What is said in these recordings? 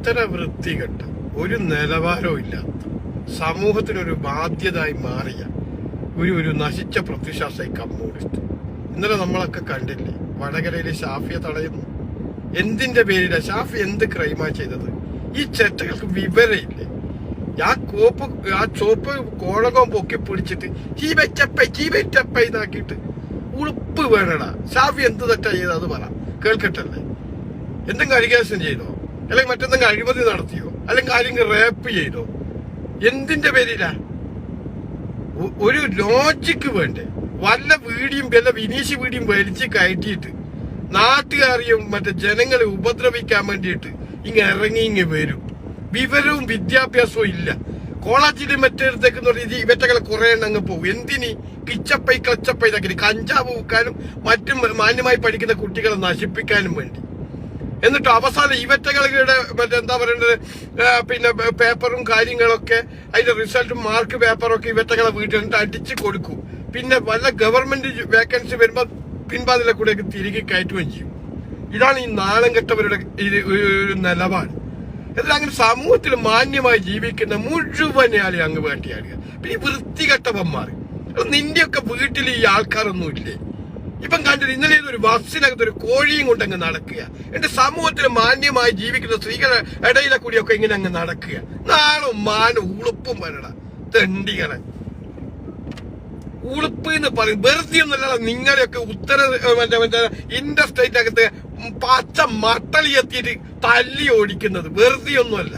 ഇത്ര വൃത്തികെട്ട ഒരു നിലവാരവും ഇല്ലാത്ത സമൂഹത്തിനൊരു ബാധ്യതയായി മാറിയ ഒരു ഒരു നശിച്ച പ്രതിശാസ്ത്രീയ കമ്മ്യൂണിസ്റ്റ്. ഇന്നലെ നമ്മളൊക്കെ കണ്ടില്ലേ? വടകരയിലെ ഷാഫിയെ തടയുന്നു. എന്തിന്റെ പേരില ഷാഫി എന്ത് ക്രൈമാ ചെയ്തത്? ഈ ചെറ്റകൾക്ക് വിവരമില്ലേ ആ കോപ്പ് ആ ചോപ്പ് കോളകം പൊക്കി പിടിച്ചിട്ട് ചീ വെച്ചപ്പ ചീ വെച്ചപ്പ ഉളുപ്പ് വേണടാ. ഷാഫി എന്ത് തെറ്റാ ചെയ്തത് പറ. കേൾക്കട്ടല്ലേ? എന്തെങ്കിലും അരികാസം ചെയ്തോ? അല്ലെങ്കിൽ മറ്റെന്തെങ്കിലും അഴിമതി നടത്തിയോ? അല്ലെങ്കിൽ ആരെങ്കിലും റേപ്പ് ചെയ്തോ? എന്തിന്റെ പേരിലാ? ഒരു ലോജിക്ക് വേണ്ടേ? വല്ല വീടിയും വല്ല വിനീഷ് വീടിയും വലിച്ചു കയറ്റിയിട്ട് നാട്ടുകാരെയും മറ്റേ ജനങ്ങളെ ഉപദ്രവിക്കാൻ വേണ്ടിയിട്ട് ഇങ്ങ ഇറങ്ങി ഇങ്ങ് വരും. വിവരവും വിദ്യാഭ്യാസവും ഇല്ല. കോളേജിൽ മറ്റേടത്തേക്ക് ഇത് ഇവറ്റകളെ കുറെ എണ്ണം അങ്ങ് പോകും. എന്തിനി? കിച്ചപ്പൈ ക്ലച്ചപ്പൈ ഇതാക്കി കഞ്ചാവ് വയ്ക്കാനും മറ്റും മാന്യമായി പഠിക്കുന്ന കുട്ടികളെ നശിപ്പിക്കാനും വേണ്ടി. എന്നിട്ട് അവസാനം ഇവറ്റകളുടെ മറ്റേ എന്താ പറയേണ്ടത് പിന്നെ പേപ്പറും കാര്യങ്ങളൊക്കെ അതിന്റെ റിസൾട്ടും മാർക്ക് പേപ്പറും ഒക്കെ ഇവറ്റകളെ വീട്ടിൽ അടിച്ചു കൊടുക്കും. പിന്നെ വല്ല ഗവൺമെന്റ് വേക്കൻസി വരുമ്പോ പിൻവാതിലെ കൂടെ തിരികെ കയറ്റുകയും ചെയ്യും. ഇതാണ് ഈ നാണം കെട്ടവരുടെ ഒരു നിലപാട്. എന്നാൽ അങ്ങനെ സമൂഹത്തിൽ മാന്യമായി ജീവിക്കുന്ന മുഴുവൻ ആളെ അങ്ങ് വേട്ടയാടുക. പിന്നെ ഈ വൃത്തികെട്ടവന്മാർ നിന്റെയൊക്കെ വീട്ടിൽ ഈ ആൾക്കാരൊന്നും ഇല്ലേ? ഇപ്പം കണ്ടിട്ട് ഇന്നലെ ഒരു ബസ്സിനകത്ത് ഒരു കോഴിയും കൊണ്ട് അങ്ങ് നടക്കുക. എന്റെ സമൂഹത്തിൽ മാന്യമായി ജീവിക്കുന്ന സ്ത്രീകളുടെ ഇടയിലെ കൂടിയൊക്കെ ഇങ്ങനെ അങ്ങ് നടക്കുക. നാളും മാനും ഉളുപ്പും വരണ തെണ്ടികളെ. ഉളുപ്പ് എന്ന് പറയും. വെറുതെ ഒന്നല്ല നിങ്ങളെയൊക്കെ ഉത്തര മറ്റേ ഇന്റർ സ്റ്റേറ്റ് അകത്ത് പച്ച മട്ടളി എത്തിയിട്ട് തല്ലി ഓടിക്കുന്നത്. വെറുതെ ഒന്നുമല്ല.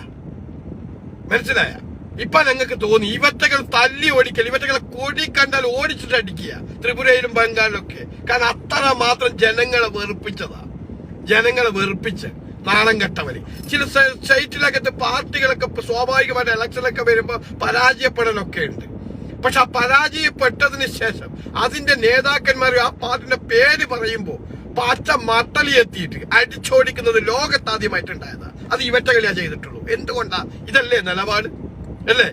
മനസ്സിലായ? ഇപ്പൊ ഞങ്ങൾക്ക് തോന്നി ഇവറ്റകൾ തല്ലി ഓടിക്കൽ ഇവറ്റകളെ കൊടി കണ്ടാൽ ഓടിച്ചിട്ട് അടിക്കുക ത്രിപുരയിലും ബംഗാളിലൊക്കെ. കാരണം അത്ര മാത്രം ജനങ്ങളെ വെറുപ്പിച്ചതാ. ജനങ്ങളെ വെറുപ്പിച്ച് നാണം കെട്ടവര്. ചില സ്റ്റേറ്റിലകത്ത് പാർട്ടികളൊക്കെ സ്വാഭാവികമായിട്ട് ഇലക്ഷനൊക്കെ വരുമ്പോ പരാജയപ്പെടലൊക്കെ ഉണ്ട്. പക്ഷെ ആ പരാജയപ്പെട്ടതിന് ശേഷം അതിന്റെ നേതാക്കന്മാർ ആ പാർട്ടിന്റെ പേര് പറയുമ്പോ പച്ച മട്ടലി എത്തിയിട്ട് അടിച്ചോടിക്കുന്നത് ലോകത്താദ്യമായിട്ടുണ്ടായതാ. അത് ഇവറ്റകളിയാ ചെയ്തിട്ടുള്ളൂ. എന്തുകൊണ്ടാ? ഇതല്ലേ നിലപാട്? അല്ലേ?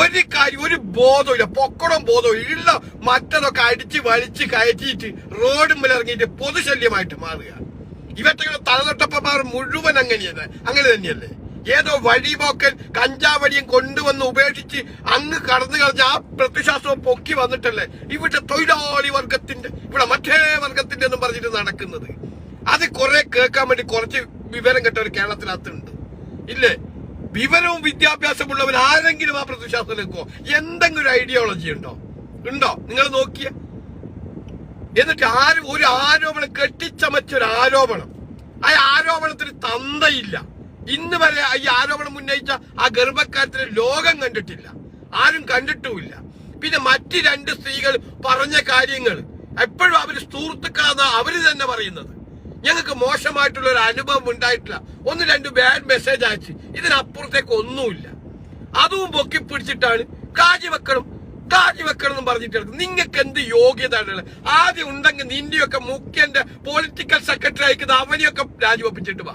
ഒരു കാര്യം ഒരു ബോധമില്ല പൊക്കടം ബോധമില്ല ഇല്ല മറ്റതൊക്കെ അടിച്ച് വലിച്ച് കയറ്റിയിട്ട് റോഡ് ഇറങ്ങിയിട്ട് പൊതുശല്യമായിട്ട് മാറുക. ഇവറ്റകളുടെ തലതൊട്ടപ്പന്മാർ മുഴുവൻ അങ്ങനെയാണ്. അങ്ങനെ തന്നെയല്ലേ? ഏതോ വഴിപോക്കൻ കഞ്ചാവടിയും കൊണ്ടുവന്ന് ഉപേക്ഷിച്ച് അങ്ങ് കടന്നു കളഞ്ഞ ആ പ്രത്യശാസ്ത്രം പൊക്കി വന്നിട്ടല്ലേ ഇവിടെ തൊഴിലാളി വർഗത്തിന്റെ ഇവിടെ മറ്റേ വർഗത്തിന്റെ എന്നും പറഞ്ഞിട്ട് നടക്കുന്നത്. അത് കുറെ കേൾക്കാൻ വേണ്ടി കുറച്ച് വിവരം കെട്ടവർ കേരളത്തിനകത്തുണ്ട്. ഇല്ലേ? വിവരവും വിദ്യാഭ്യാസമുള്ളവർ ആരെങ്കിലും ആ പ്രത്യശാസ്ത്രത്തിലേക്കോ എന്തെങ്കിലും ഐഡിയോളജി ഉണ്ടോ? ഉണ്ടോ? നിങ്ങൾ നോക്കിയ. എന്നിട്ട് ആരും ഒരു ആരോപണം കെട്ടിച്ചമച്ചൊരു ആരോപണം. ആ ആരോപണത്തിന് തന്തയില്ല. ഇന്ന് വരെ ഈ ആരോപണം ഉന്നയിച്ച ആ ഗർഭക്കാരത്തിന് ലോകം കണ്ടിട്ടില്ല. ആരും കണ്ടിട്ടുമില്ല. പിന്നെ മറ്റു രണ്ട് സ്ത്രീകൾ പറഞ്ഞ കാര്യങ്ങൾ എപ്പോഴും അവർ സുഹൃത്തുക്കളാണ് അവർ തന്നെ പറയുന്നത്. ഞങ്ങൾക്ക് മോശമായിട്ടുള്ള ഒരു അനുഭവം ഉണ്ടായിട്ടില്ല. ഒന്ന് രണ്ട് ബാഡ് മെസ്സേജ് അയച്ച്. ഇതിനപ്പുറത്തേക്ക് ഒന്നുമില്ല. അതും പൊക്കി പിടിച്ചിട്ടാണ് കാജി വെക്കണം കാജി വെക്കണം എന്ന് പറഞ്ഞിട്ട്. നിങ്ങൾക്ക് എന്ത് യോഗ്യത ആദ്യം ഉണ്ടെങ്കിൽ നിന്റെയൊക്കെ മുഖ്യന്റെ പൊളിറ്റിക്കൽ സെക്രട്ടറി അയക്കുന്ന അവനെയൊക്കെ രാജിവെപ്പിച്ചിട്ട് വാ.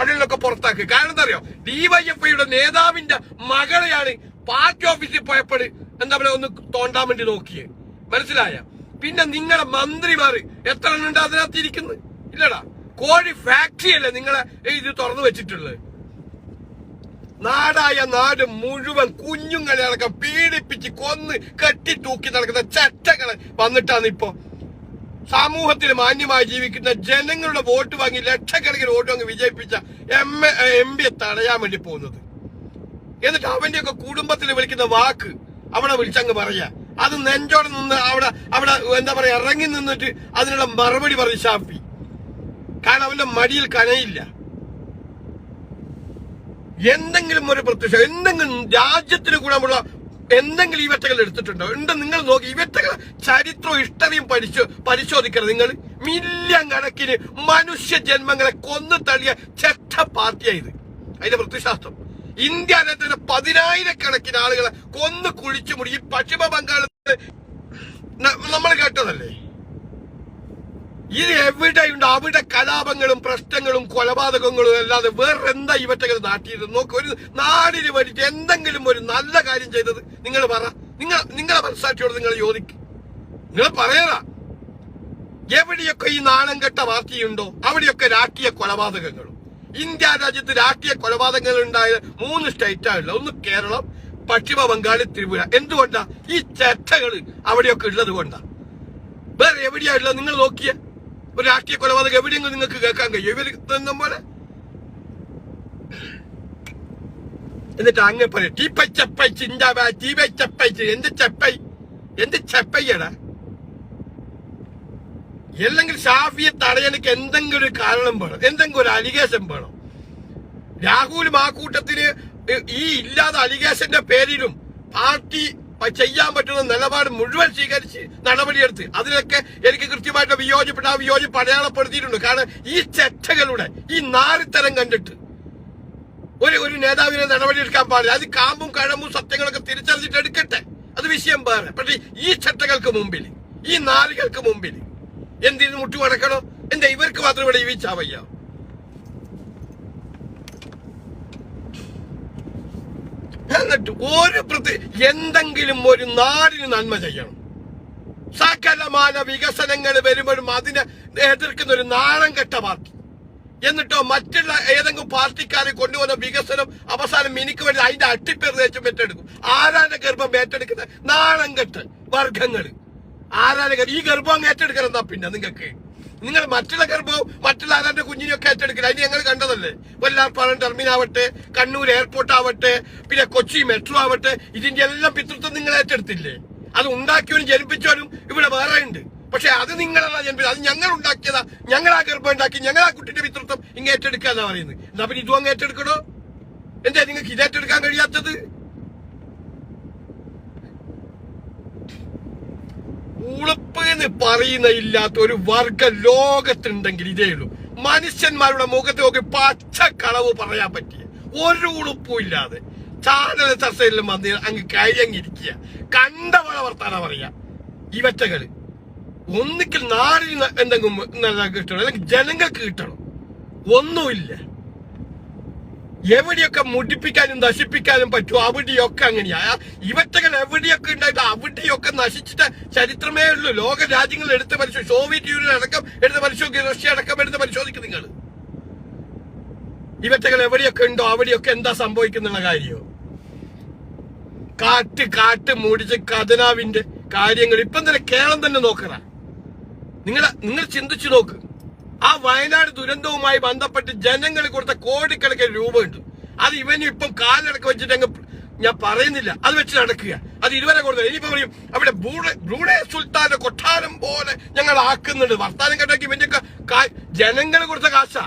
അതിലൊക്കെ പുറത്താക്കി. കാരണം എന്താ അറിയോ? ഡിവൈഎഫ്ഐയുടെ നേതാവിന്റെ മകളെയാണ് പാർട്ടി ഓഫീസിൽ പോയപ്പോൾ എന്താ പറയുക ഒന്ന് തോണ്ടാൻ വേണ്ടി നോക്കിയേ. മനസ്സിലായ? പിന്നെ നിങ്ങളുടെ മന്ത്രിമാർ എത്ര എണ്ണം ഉണ്ട് ഇല്ലടാ. കോഴി ഫാക്ടറി അല്ലേ നിങ്ങളെ ഇത് തുറന്നു വെച്ചിട്ടുള്ളത് നാടായ നാട് മുഴുവൻ കുഞ്ഞുങ്ങളെ അടക്കം പീഡിപ്പിച്ച് കൊന്ന് കെട്ടി തൂക്കി നടക്കുന്ന ചട്ടകൾ വന്നിട്ടാണ് ഇപ്പോ. സമൂഹത്തിൽ മാന്യമായി ജീവിക്കുന്ന ജനങ്ങളുടെ വോട്ട് വാങ്ങി ലക്ഷക്കണക്കിന് വോട്ട് വാങ്ങി വിജയിപ്പിച്ച എം എം പിയെ തടയാൻ വേണ്ടി പോകുന്നത്. എന്നിട്ട് അവന്റെയൊക്കെ കുടുംബത്തിൽ വിളിക്കുന്ന വാക്ക് അവിടെ വിളിച്ചങ്ങ് പറയാ. അത് നെഞ്ചോടെ നിന്ന് അവിടെ അവിടെ എന്താ പറയാ ഇറങ്ങി നിന്നിട്ട് അതിനുള്ള മറുപടി പറഞ്ഞു ഷാഫി കാരണം അവന്റെ മടിയിൽ കനയില്ല. എന്തെങ്കിലും ഒരു പ്രത്യക്ഷ എന്തെങ്കിലും രാജ്യത്തിന് ഗുണമുള്ള എന്തെങ്കിലും ഇവറ്റകൾ എടുത്തിട്ടുണ്ടോ? ഉണ്ട് നിങ്ങൾ നോക്കി. ഇവറ്റകൾ ചരിത്രവും ഹിസ്റ്ററിയും പരിശോ പരിശോധിക്കണം നിങ്ങൾ. മില്യൺ കണക്കിന് മനുഷ്യ ജന്മങ്ങളെ കൊന്നു തള്ളിയ ചെറ്റ പാർട്ടിയായത്. അതിന്റെ പ്രത്യശാസ്ത്രം ഇന്ത്യ രാജ്യത്തിന്റെ പതിനായിരക്കണക്കിന് ആളുകളെ കൊന്നു കുഴിച്ചു മുടി. ഈ പശ്ചിമ ബംഗാളിൽ നമ്മൾ കേട്ടതല്ലേ? ഇത് എവിടെയുണ്ട് അവിടെ കലാപങ്ങളും പ്രശ്നങ്ങളും കൊലപാതകങ്ങളും അല്ലാതെ വേറെ എന്താ ഇവറ്റകൾ നാട്ടിയത് നോക്ക് ഒരു നാടിന് വേണ്ടിയിട്ട് എന്തെങ്കിലും ഒരു നല്ല കാര്യം ചെയ്തത് നിങ്ങൾ പറ. നിങ്ങൾ നിങ്ങളെ മനസ്സാക്ഷിയോട് നിങ്ങൾ ചോദിക്കും. നിങ്ങൾ പറയണ എവിടെയൊക്കെ ഈ നാണം കെട്ട പാർട്ടിയുണ്ടോ അവിടെയൊക്കെ രാഷ്ട്രീയ കൊലപാതകങ്ങളും. ഇന്ത്യ രാജ്യത്ത് രാഷ്ട്രീയ കൊലപാതകങ്ങൾ ഉണ്ടായ മൂന്ന് സ്റ്റേറ്റാണുള്ളത്. ഒന്ന് കേരളം പശ്ചിമ ബംഗാൾ ത്രിപുര. എന്തുകൊണ്ടാ? ഈ ചർച്ചകൾ അവിടെയൊക്കെ ഉള്ളത് കൊണ്ടാ. വേറെ എവിടെയാ ഉള്ളത്? നിങ്ങൾ നോക്കിയ. ഒരു രാഷ്ട്രീയ കൊലപാതകം എവിടെയെങ്കിലും നിങ്ങൾക്ക് കേൾക്കാൻ കഴിയും? ഇവർ പോലെ? എന്നിട്ട് അങ്ങ് പറയും ടീപ്പ ചപ്പൈ ചിന്താവ ടീവ എന്ത് ചെപ്പൈ? എന്ത് ചെപ്പയ്യടാ അല്ലെങ്കിൽ ഷാഫിയെ തടയാനൊക്കെ എന്തെങ്കിലും ഒരു കാരണം വേണം എന്തെങ്കിലും ഒരു അലിഗേഷൻ വേണം. രാഹുലും ആ കൂട്ടത്തിന് ഈ ഇല്ലാത്ത അലിഗേഷന്റെ പേരിലും പാർട്ടി ചെയ്യാൻ പറ്റുന്ന നിലപാട് മുഴുവൻ സ്വീകരിച്ച് നടപടിയെടുത്ത് അതിലൊക്കെ എനിക്ക് കൃത്യമായിട്ട് വിയോജിപ്പിട്ട് ആ വിയോജിപ്പ് അടയാളപ്പെടുത്തിയിട്ടുണ്ട്. കാരണം ഈ ചെറ്റകളുടെ ഈ നാരിത്തരം കണ്ടിട്ട് ഒരു ഒരു നേതാവിനെ നടപടിയെടുക്കാൻ പാടില്ല. അത് കാമ്പും കഴമ്പും സത്യങ്ങളൊക്കെ തിരിച്ചറിഞ്ഞിട്ട് എടുക്കട്ടെ. അത് വിഷയം വേറെ. പക്ഷേ ഈ ചട്ടകൾക്ക് മുമ്പിൽ ഈ നാലുകൾക്ക് മുമ്പിൽ എന്തിനു മുട്ടുകടക്കണോ എന്താ ഇവർക്ക് മാത്രം ഇവിടെ ജീവിച്ചാ എന്നിട്ട് ഒരു പ്രതി എന്തെങ്കിലും ഒരു നാടിന് നന്മ ചെയ്യണം. സകലമാന വികസനങ്ങൾ വരുമ്പോഴും അതിനെ എതിർക്കുന്ന ഒരു നാണം കെട്ട പാർട്ടി. എന്നിട്ടോ മറ്റുള്ള ഏതെങ്കിലും പാർട്ടിക്കാരെ കൊണ്ടുവന്ന വികസനം അവസാനം മിനിക്ക് വേണ്ടി അതിന്റെ അട്ടിപ്പേർ തേച്ചും ഏറ്റെടുക്കും. ആരാന്റെ ഗർഭം ഏറ്റെടുക്കുന്ന നാണം കെട്ട് വർഗങ്ങൾ ആരാന്റെ ഈ ഗർഭം ഏറ്റെടുക്കണം എന്നാ പിന്നെ നിങ്ങൾക്ക് നിങ്ങൾ മറ്റുള്ള ഗർഭവും മറ്റുള്ള ആരാന്റെ കുഞ്ഞിനെയൊക്കെ ഏറ്റെടുക്കില്ല അതിന് ഞങ്ങൾ കണ്ടതല്ലേ? വല്ലാർപ്പാടം ടെർമിനൽ ആവട്ടെ കണ്ണൂർ എയർപോർട്ട് ആവട്ടെ പിന്നെ കൊച്ചി മെട്രോ ആവട്ടെ ഇതിന്റെ എല്ലാം പിതൃത്വം നിങ്ങൾ ഏറ്റെടുത്തില്ലേ? അത് ഉണ്ടാക്കിയവനും ജനിപ്പിച്ചവനും ഇവിടെ വേറെ ഉണ്ട്. പക്ഷെ അത് നിങ്ങളല്ല ജനിപ്പിച്ചത്. അത് ഞങ്ങൾ ഉണ്ടാക്കിയതാ. ഞങ്ങൾ ആ ഗർഭം ഉണ്ടാക്കി. ഞങ്ങൾ ആ കുട്ടിന്റെ പിതൃത്വം ഇങ്ങ് ഏറ്റെടുക്കുക എന്നാ പറയുന്നത്. എന്നാ പിന്നെ ഇതും അങ്ങ് ഏറ്റെടുക്കണോ? എന്താ നിങ്ങൾക്ക് ഇത് ഏറ്റെടുക്കാൻ കഴിയാത്തത്? ഉളുപ്പ് എന്ന് പറയുന്ന ഇല്ലാത്ത ഒരു വർഗ ലോകത്തുണ്ടെങ്കിൽ ഇതേ ഉള്ളൂ. മനുഷ്യന്മാരുടെ മുഖത്ത് നോക്കി പച്ച കളവ് പറയാൻ പറ്റിയ ഒരു ഉളുപ്പും ഇല്ലാതെ. ചാനൽ ചർച്ചയിലും വന്ന് അങ്ങ് കഴിഞ്ഞിരിക്കുക കണ്ടവള വർത്താനം പറയാ. ഇവറ്റകൾ. ഒന്നിക്കൽ നാടിന് എന്തെങ്കിലും കിട്ടണം അല്ലെങ്കിൽ ജനങ്ങൾക്ക് കിട്ടണം. ഒന്നുമില്ല. എവിടെയൊക്കെ മുടിപ്പിക്കാനും നശിപ്പിക്കാനും പറ്റുമോ അവിടെയൊക്കെ അങ്ങനെയാ. ഇവറ്റകൾ എവിടെയൊക്കെ ഉണ്ടായിട്ട് അവിടെയൊക്കെ നശിച്ചിട്ട ചരിത്രമേ ഉള്ളൂ. ലോക രാജ്യങ്ങൾ എടുത്ത് പരിശോധിച്ചു സോവിയറ്റ് യൂണിയൻ അടക്കം എടുത്ത് പരിശോധിക്കും. റഷ്യ അടക്കം എടുത്ത് പരിശോധിക്കും നിങ്ങൾ. ഇവറ്റകൾ എവിടെയൊക്കെ ഉണ്ടോ അവിടെയൊക്കെ എന്താ സംഭവിക്കുന്നുള്ള കാര്യമോ കാട്ട് കാട്ട് മൂടിച്ച് കഥനാവിന്റെ കാര്യങ്ങൾ ഇപ്പം തന്നെ കേരളം തന്നെ നോക്കറ. നിങ്ങൾ നിങ്ങൾ ചിന്തിച്ചു നോക്ക്. ആ വയനാട് ദുരന്തവുമായി ബന്ധപ്പെട്ട് ജനങ്ങൾ കൊടുത്ത കോടിക്കണക്കിന് രൂപയുണ്ട് അത് ഇവന് ഇപ്പം കാലടക്കം വെച്ചിട്ട് അങ്ങ് ഞാൻ പറയുന്നില്ല. അത് വെച്ച് നടക്കുക. അത് ഇതുവരെ കൊടുത്തത് ഇനിയിപ്പോ പറയും അവിടെ ബ്രൂഡേ സുൽത്താന്റെ കൊട്ടാരം പോലെ ഞങ്ങൾ ആക്കുന്നുണ്ട്. വർത്താനം കേട്ടേക്ക് ഇവന്റെ ജനങ്ങൾ കൊടുത്ത കാശാ.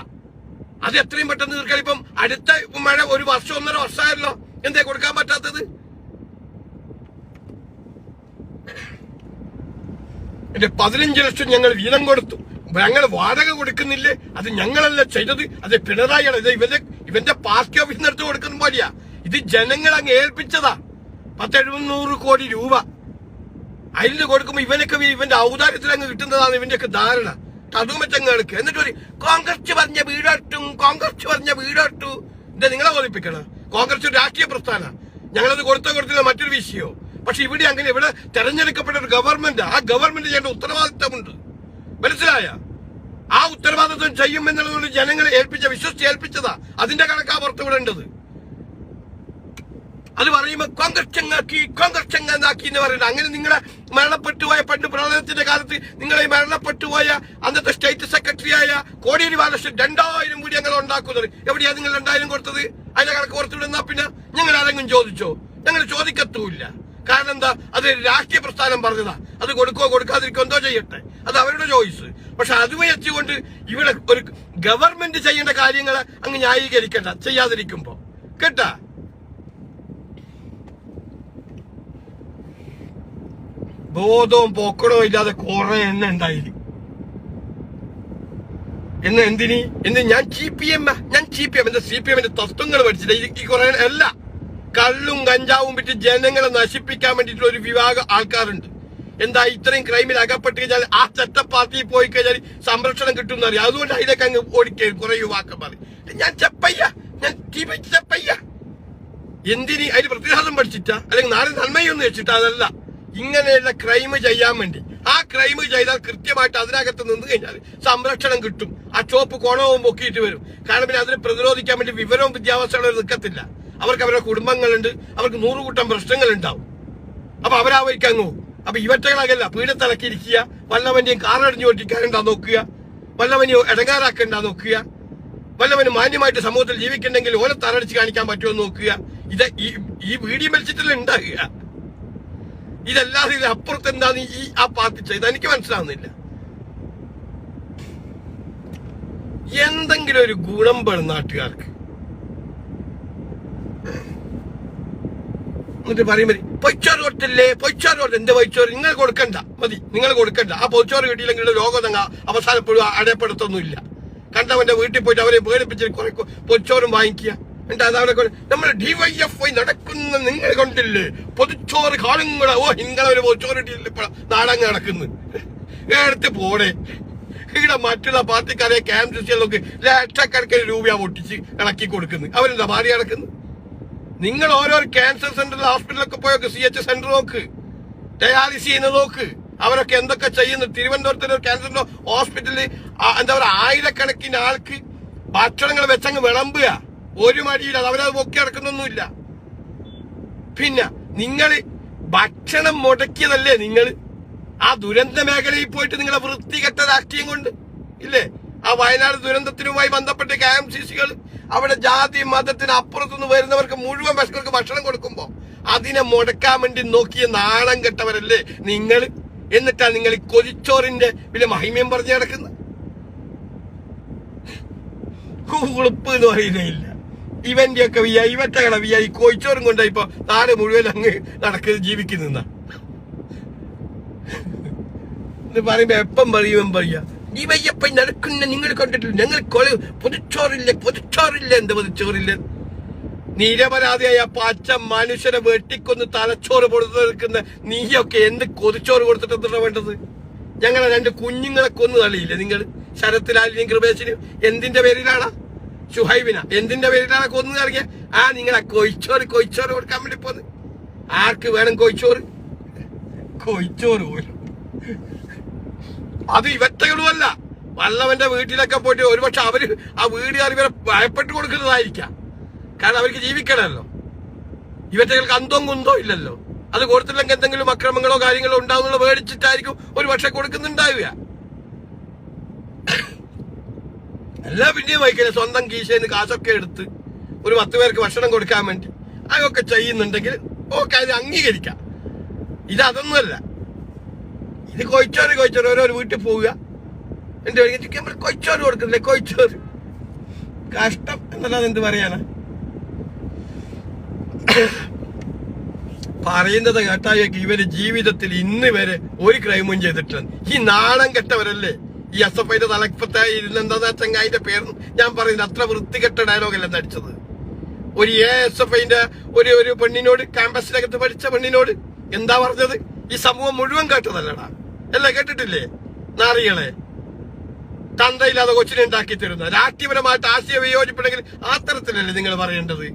അത് എത്രയും പെട്ടെന്ന് തീർക്കാൻ ഇപ്പം അടുത്ത മഴ ഒരു വർഷം ഒന്നര വർഷമായല്ലോ. എന്തേ കൊടുക്കാൻ പറ്റാത്തത്? എന്റെ പതിനഞ്ച് ലക്ഷം ഞങ്ങൾ വീതം കൊടുത്തു. ഞങ്ങൾ വാടക കൊടുക്കുന്നില്ലേ? അത് ഞങ്ങളല്ല ചെയ്തത്. അത് പിണറായിയാണ്. ഇത് ഇവന്റെ ഇവന്റെ പാർട്ടി ഓഫീസിന് എടുത്ത് കൊടുക്കുന്ന പോലെയാ ഇത് ജനങ്ങൾ അങ്ങ് ഏൽപ്പിച്ചതാ. പത്തെഴുന്നൂറ് കോടി രൂപ. അതിൽ കൊടുക്കുമ്പോ ഇവനൊക്കെ ഇവന്റെ ഔദാര്യത്തിൽ അങ്ങ് കിട്ടുന്നതാണ് ഇവന്റെയൊക്കെ ധാരണ. വെച്ചങ്ങ് എന്നിട്ട് ഒരു കോൺഗ്രസ് പറഞ്ഞ വീടോട്ടും കോൺഗ്രസ് പറഞ്ഞ വീടോട്ടു ഇത് നിങ്ങളെ ബോധിപ്പിക്കണം കോൺഗ്രസ് ഒരു രാഷ്ട്രീയ പ്രസ്ഥാന. ഞങ്ങളത് കൊടുത്തോ കൊടുത്തില്ല മറ്റൊരു വിഷയോ പക്ഷെ ഇവിടെ അങ്ങനെ ഇവിടെ തെരഞ്ഞെടുക്കപ്പെട്ട ഒരു ഗവൺമെന്റ്. ആ ഗവൺമെന്റ് ചെയ്യേണ്ട ഉത്തരവാദിത്തമുണ്ട്. മനസ്സിലായ? ആ ഉത്തരവാദിത്വം ചെയ്യും ജനങ്ങളെ ഏൽപ്പിച്ച വിശ്വസിച്ച് ഏൽപ്പിച്ചതാ. അതിന്റെ കണക്കാ പുറത്തു വിടേണ്ടത്. അത് പറയുമ്പോ കോൺഗ്രസ് ചെങ്ങാക്കി കോൺഗ്രസ് ചെങ്ങാക്കി എന്ന് പറയുന്നത്. അങ്ങനെ നിങ്ങളെ മരണപ്പെട്ടുപോയ പണ്ട് പ്രളയത്തിന്റെ കാലത്ത് നിങ്ങളെ മരണപ്പെട്ടുപോയ അന്നത്തെ സ്റ്റേറ്റ് സെക്രട്ടറി ആയ കോടിയേരി ബാലകൃഷ്ണൻ രണ്ടായിരം കൂടി ഞങ്ങൾ ഉണ്ടാക്കുന്നത്. എവിടെയാ നിങ്ങൾ രണ്ടായിരം കൊടുത്തത്? അതിന്റെ കണക്ക് പുറത്തു വിടുന്ന പിന്നെ ഞങ്ങൾ ആരെങ്കിലും ചോദിച്ചോ? ഞങ്ങൾ ചോദിക്കത്തുമില്ല. കാരണം എന്താ? അത് രാഷ്ട്രീയ പ്രസ്ഥാനം പറഞ്ഞതാ. അത് കൊടുക്കോ കൊടുക്കാതിരിക്കോ എന്തോ ചെയ്യട്ടെ. അത് അവരുടെ ചോയ്സ്. പക്ഷെ അത് വെച്ചുകൊണ്ട് ഇവിടെ ഒരു ഗവൺമെന്റ് ചെയ്യേണ്ട കാര്യങ്ങൾ അങ്ങ് ന്യായീകരിക്കണ്ട. ചെയ്യാതിരിക്കുമ്പോ. കേട്ട? ബോധവും പോക്കണവും ഇല്ലാതെ കുറെ എണ്ണ ഉണ്ടായില്ല എന്ന് എന്തിനി? എന്ന് ഞാൻ സി പി എം ഞാൻ സി പി എം എന്റെ സി പി എമ്മിന്റെ തത്വങ്ങൾ പഠിച്ചില്ല ഈ കുറെ അല്ല കള്ളും കഞ്ചാവും വിറ്റ് ജനങ്ങളെ നശിപ്പിക്കാൻ വേണ്ടിയിട്ടുള്ള ഒരു വിഭാഗം ആൾക്കാരുണ്ട്. എന്താ ഇത്രയും ക്രൈമിൽ അകപ്പെട്ട് കഴിഞ്ഞാൽ ആ ചട്ട പാർട്ടിയിൽ പോയി കഴിഞ്ഞാൽ സംരക്ഷണം കിട്ടും എന്നറിയാം അതുകൊണ്ട് അതിലേക്ക് അങ്ങ് ഓടിക്കരുത് കുറെ യുവാക്കന്മാർ ഞാൻ ചെപ്പയ്യ. ഞാൻ ചെപ്പയ്യ. എന്തിനി അതിന് പ്രതിഹാസം പഠിച്ചിട്ടാ? അല്ലെങ്കിൽ നാളെ നന്മയൊന്നും വെച്ചിട്ടാ? അതല്ല. ഇങ്ങനെയുള്ള ക്രൈം ചെയ്യാൻ വേണ്ടി. ആ ക്രൈം ചെയ്താൽ കൃത്യമായിട്ട് അതിനകത്ത് നിന്ന് കഴിഞ്ഞാൽ സംരക്ഷണം കിട്ടും. ആ ചോപ്പ് കോണവും പൊക്കിയിട്ട് വരും. കാരണം പിന്നെ അതിനെ പ്രതിരോധിക്കാൻ വേണ്ടി വിവരവും വിദ്യാഭ്യാസങ്ങളും നിൽക്കത്തില്ല. അവർക്ക് അവരുടെ കുടുംബങ്ങളുണ്ട്. അവർക്ക് നൂറുകൂട്ടം പ്രശ്നങ്ങൾ ഉണ്ടാവും അപ്പൊ അവരാ വഴിക്ക് പോകും. അപ്പൊ ഇവറ്റകളകല്ല പീഠത്തിളക്കിയിരിക്കുക വല്ലവന്റെയും കാറടിഞ്ഞു പൊട്ടിക്കാനുണ്ടാ നോക്കുക. വല്ലവനെ ഇടങ്ങാറാക്കണ്ടാ നോക്കുക. വല്ലവന് മാന്യമായിട്ട് സമൂഹത്തിൽ ജീവിക്കണ്ടെങ്കിൽ ഓനെ തറടിച്ച് കാണിക്കാൻ പറ്റുമോ നോക്കുക. ഇത് ഈ ഈ വീഡിയോ മത്സരത്തിൽ ഉണ്ടാകുക. ഇതല്ലാതെ ഇത് അപ്പുറത്ത് എന്താന്ന് ഈ ആ പാർട്ടി ചെയ്ത്. എനിക്ക് മനസ്സിലാവുന്നില്ല. എന്തെങ്കിലും ഒരു ഗുണം പെടും നാട്ടുകാർക്ക്. എന്നിട്ട് പറയുമ്പോ പൊയ്ച്ചോറ് കൊടുത്തില്ലേ? പൊയ്ച്ചോറ് കൊടുത്ത് എന്റെ പൊയ്ച്ചോറ്? നിങ്ങൾ കൊടുക്കണ്ട. മതി. നിങ്ങൾ കൊടുക്കണ്ട. ആ പൊയ്ച്ചോറ് കിട്ടിയില്ലെങ്കിൽ രോഗം തങ്ങ അവസാനപ്പെടുക അടയപ്പെടുത്തൊന്നുമില്ല. കണ്ടവന്റെ വീട്ടിൽ പോയിട്ട് അവരെ പേടിപ്പിച്ച് കുറെ പൊച്ചോറും വാങ്ങിക്കുക. എന്നിട്ട് അതവിടെ നമ്മൾ നമ്മുടെ ഡിവൈഎഫ്ഐ നടക്കുന്ന നിങ്ങൾ കണ്ടില്ലേ? പൊതിച്ചോറ് കാളുങ്ങളെ ഓ നിങ്ങളെ ഒരു പൊതിച്ചോറ് കിട്ടിയില്ല? നാടങ്ങ് നടക്കുന്നു. എടുത്ത് പോടെ. ഇവിടെ മറ്റുള്ള പാർട്ടിക്കാരെ ക്യാമ്പ് ക്യാമ്പസിലൊക്കെ ലക്ഷക്കണക്കിന് രൂപ പൊട്ടിച്ച് ഇളക്കി കൊടുക്കുന്നു. അവരെന്താ മാറി നടക്കുന്നു? നിങ്ങൾ ഓരോ ക്യാൻസർ സെന്ററിൽ ഹോസ്പിറ്റലൊക്കെ പോയൊക്കെ സി എച്ച് സെന്റർ നോക്ക്. ഡയാലിസിസ് ചെയ്യുന്ന നോക്ക്. അവരൊക്കെ എന്തൊക്കെ ചെയ്യുന്നു? തിരുവനന്തപുരത്തെ ഒരു ക്യാൻസർ ഹോസ്പിറ്റലിൽ എന്താ പറയുക ആയിരക്കണക്കിന് ആൾക്ക് ഭക്ഷണങ്ങൾ വെച്ചങ്ങ് വിളമ്പുക. ഒരു മടിയില്ല. അവരത് പൊക്കി അടക്കുന്നൊന്നുമില്ല പിന്നെ നിങ്ങൾ ഭക്ഷണം മുടക്കിയതല്ലേ നിങ്ങൾ ആ ദുരന്ത മേഖലയിൽ പോയിട്ട് നിങ്ങളെ വൃത്തികെട്ട രാഷ്ട്രീയം കൊണ്ട് ഇല്ലേ? ആ വയനാട് ദുരന്തത്തിനുമായി ബന്ധപ്പെട്ട് കെ എം സി സികൾ അവിടെ ജാതി മതത്തിന് അപ്പുറത്തുനിന്ന് വരുന്നവർക്ക് മുഴുവൻ ഭക്ഷണർക്ക് ഭക്ഷണം കൊടുക്കുമ്പോ അതിനെ മുടക്കാൻ വേണ്ടി നോക്കിയ നാണം കെട്ടവരല്ലേ നിങ്ങൾ? എന്നിട്ടാ നിങ്ങൾ ഈ കൊതിച്ചോറിന്റെ വലിയ മഹിമയും പറഞ്ഞു കിടക്കുന്നത് ഉളുപ്പ് എന്ന് പറയുന്നില്ല ഇവന്റെ ഒക്കെ വിയ ഇവറ്റകളെ വിയ ഈ കൊതിച്ചോറും കൊണ്ടായി ഇപ്പൊ നാട് മുഴുവൻ അങ്ങ് നടക്കുന്നത് ജീവിക്കുന്ന പറയുമ്പോ എപ്പം പറയുമ്പം പറയാ? വയ്യപ്പ നടക്കുന്ന നിങ്ങൾ കണ്ടിട്ടില്ല. ഞങ്ങൾ പൊതുച്ചോറില്ല പൊതുച്ചോറില്ല എന്ത് പൊതുച്ചോറില്ല നിരപരാധിയായ പച്ച മനുഷ്യരെ വെട്ടിക്കൊന്ന് തലച്ചോറ് കൊടുത്തു നിൽക്കുന്ന നീയൊക്കെ എന്ത് കൊതിച്ചോറ് കൊടുത്തിട്ട് വേണ്ടത്? ഞങ്ങളെ രണ്ട് കുഞ്ഞുങ്ങളെ കൊന്നു തള്ളിയില്ലേ നിങ്ങൾ? ശരത്തിലാലിനെയും കൃപേശിനും എന്തിന്റെ പേരിലാണ് ഷുഹൈബിന. എന്തിന്റെ പേരിലാണ് കൊന്നു തള്ളിയ? ആ നിങ്ങളെ കൊയിച്ചോറ് കൊയിച്ചോറ് കൊടുക്കാൻ വേണ്ടി പോന്ന്. ആർക്ക് വേണം കൊയിച്ചോറ്? കൊയിച്ചോറ് പോലും. അത് ഇവറ്റകളുമല്ല വല്ലവന്റെ വീട്ടിലൊക്കെ പോയിട്ട് ഒരുപക്ഷെ അവർ ആ വീടുകാർ ഇവരെ ഭയപ്പെട്ട് കൊടുക്കുന്നതായിരിക്കാം. കാരണം അവർക്ക് ജീവിക്കണമല്ലോ. ഇവറ്റകൾക്ക് അന്തവും കുന്തോ ഇല്ലല്ലോ. അത് കൊടുത്തില്ലെങ്കിൽ എന്തെങ്കിലും അക്രമങ്ങളോ കാര്യങ്ങളോ ഉണ്ടാവുന്നുള്ള മേടിച്ചിട്ടായിരിക്കും ഒരു പക്ഷെ കൊടുക്കുന്നുണ്ടാവുക. എല്ലാ പിന്നെയും വൈക്കില്ല സ്വന്തം കീശയിൽ കാശൊക്കെ എടുത്ത് ഒരു പത്ത് പേർക്ക് ഭക്ഷണം കൊടുക്കാൻ വേണ്ടി അതൊക്കെ ചെയ്യുന്നുണ്ടെങ്കിൽ ഓക്കെ അത് അംഗീകരിക്കാം. ഇത് ഇത് കൊയ്ച്ചോറ് കൊയ്ച്ചോറ് ഓരോ വീട്ടിൽ പോവുക. എന്റെ ചിക്കൻ കൊയ്ച്ചോറ് കൊടുക്കുന്നില്ലേ കൊയ്ച്ചോറ് കഷ്ടം എന്നല്ലാതെ എന്ത് പറയാനാ? പറയുന്നത് കേട്ടായൊക്കെ ഇവർ ജീവിതത്തിൽ ഇന്ന് വരെ ഒരു ക്രൈമും ചെയ്തിട്ടില്ല. ഈ നാണം കെട്ടവരല്ലേ? ഈ എസ് എഫ് ഐന്റെ തലപ്പത്തെ ഇരുന്നെന്താ ചങ്ങായിന്റെ പേര് ഞാൻ പറയുന്നത് അത്ര വൃത്തികെട്ട ഡയലോഗല്ല നടിച്ചത്? ഒരു എ എസ് എഫ് ഐന്റെ ഒരു ഒരു പെണ്ണിനോട് ക്യാമ്പസിനകത്ത് പഠിച്ച പെണ്ണിനോട് എന്താ പറഞ്ഞത്? ഈ സമൂഹം മുഴുവൻ കേട്ടതല്ലടാ. അല്ലേ കേട്ടിട്ടില്ലേ? നാറികളെ തന്തയില്ലാതെ കൊച്ചിനെ ഉണ്ടാക്കി തരുന്ന? രാഷ്ട്രീയപരമായിട്ട് ആശയ വിയോജിപ്പുണ്ടെങ്കിൽ ആ തരത്തിലല്ലേ നിങ്ങൾ പറയേണ്ടത്?